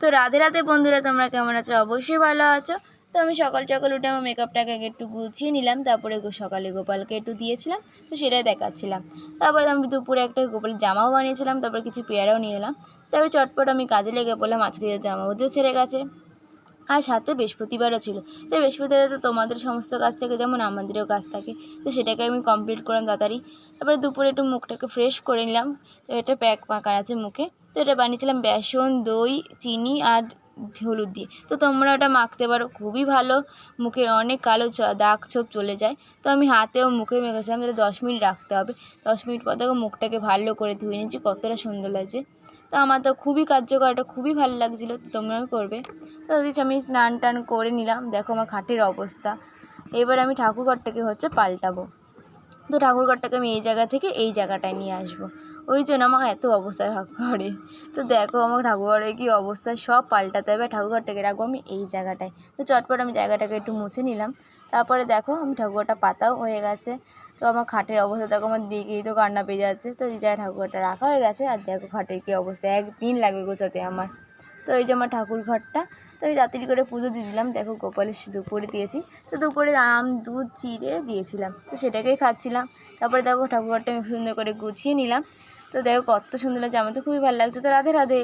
তো রাধে রাধে বন্ধুরা, তোমরা কেমন আছো? অবশ্যই ভালো আছো। তো আমি সকাল সকাল উঠে আমার মেকআপটাকে আগে একটু গুছিয়ে নিলাম, তারপরে সকালে গোপালকে একটু দিয়েছিলাম, তো সেটাই দেখাচ্ছিলাম। তারপরে আমি দুপুরে একটা গোপালের জামাও বানিয়েছিলাম, তারপর কিছু পেয়ারাও নিয়ে এলাম। তারপরে চটপট আমি কাজে লেগে পড়লাম, আজকে জামা বুঝেও ছেড়ে গেছে। আর সাথে বৃহস্পতিবারও ছিল। তো বৃহস্পতিবারে তো তোমাদের সমস্ত কাজ থাকে, যেমন আমাদেরও কাজ থাকে। তো সেটাকে আমি কমপ্লিট করলাম তাড়াতাড়ি। তারপরে দুপুরে একটু মুখটাকে ফ্রেশ করে নিলাম। তো এটা প্যাক পাকার আছে মুখে। তো এটা বানিয়েছিলাম বেসন, দই, চিনি আর হলুদ দিয়ে। তো তোমরা ওটা মাখতে পারো, খুবই ভালো। মুখের অনেক কালো দাগ ছোপ চলে যায়। তো আমি হাতেও মুখে মেখেছিলাম, তাহলে দশ মিনিট রাখতে হবে। দশ মিনিট পর দেখো মুখটাকে ভালো করে ধুয়ে নিয়েছি, কতটা সুন্দর লাগছে। তো আমার তো খুবই কার্যকর, এটা খুবই ভালো লাগছিল, তো তোমরাও করবে। তো দেখছি আমি স্নান টান করে নিলাম, দেখো আমার খাটের অবস্থা। এবার আমি ঠাকুরঘরটাকে হচ্ছে পাল্টাবো। তো ঠাকুরঘরটাকে আমি এই জায়গা থেকে এই জায়গাটায় নিয়ে আসব। ওই জন্য আমার এত অবস্থা ঠাকুরঘরে। তো দেখো আমার ঠাকুরঘরে কি অবস্থা, সব পাল্টাতে হবে, ঠাকুরঘরটাকে রাখব আমি এই জায়গাটায়। তো চটপট আমি জায়গাটাকে একটু মুছে নিলাম। তারপরে দেখো আমি ঠাকুরঘরটা পাতাও হয়ে গেছে। তো আমার খাটের অবস্থা দেখো, আমার দিকেই তো কান্না পেয়ে যাচ্ছে। তো জায়গায় ঠাকুরঘরটা রাখা হয়ে গেছে, আর দেখো খাটের কী অবস্থা, একদিন লাগবে গোছাতে আমার। তো এই যে আমার ঠাকুর ঘরটা তো আমি তাড়াতাড়ি করে পুজো দিয়ে দিলাম। দেখো গোপালের দুপুরে দিয়েছি। তো দুপুরে আম, দুধ, চিড়ে দিয়েছিলাম। তো সেটাকেই খাচ্ছিলাম। তারপরে দেখো ঠাকুর ঘরটা আমি সুন্দর করে গুছিয়ে নিলাম। তো দেখো কত সুন্দর লাগছে, আমার তো খুবই ভালো লাগছে। তো রাধে রাধে।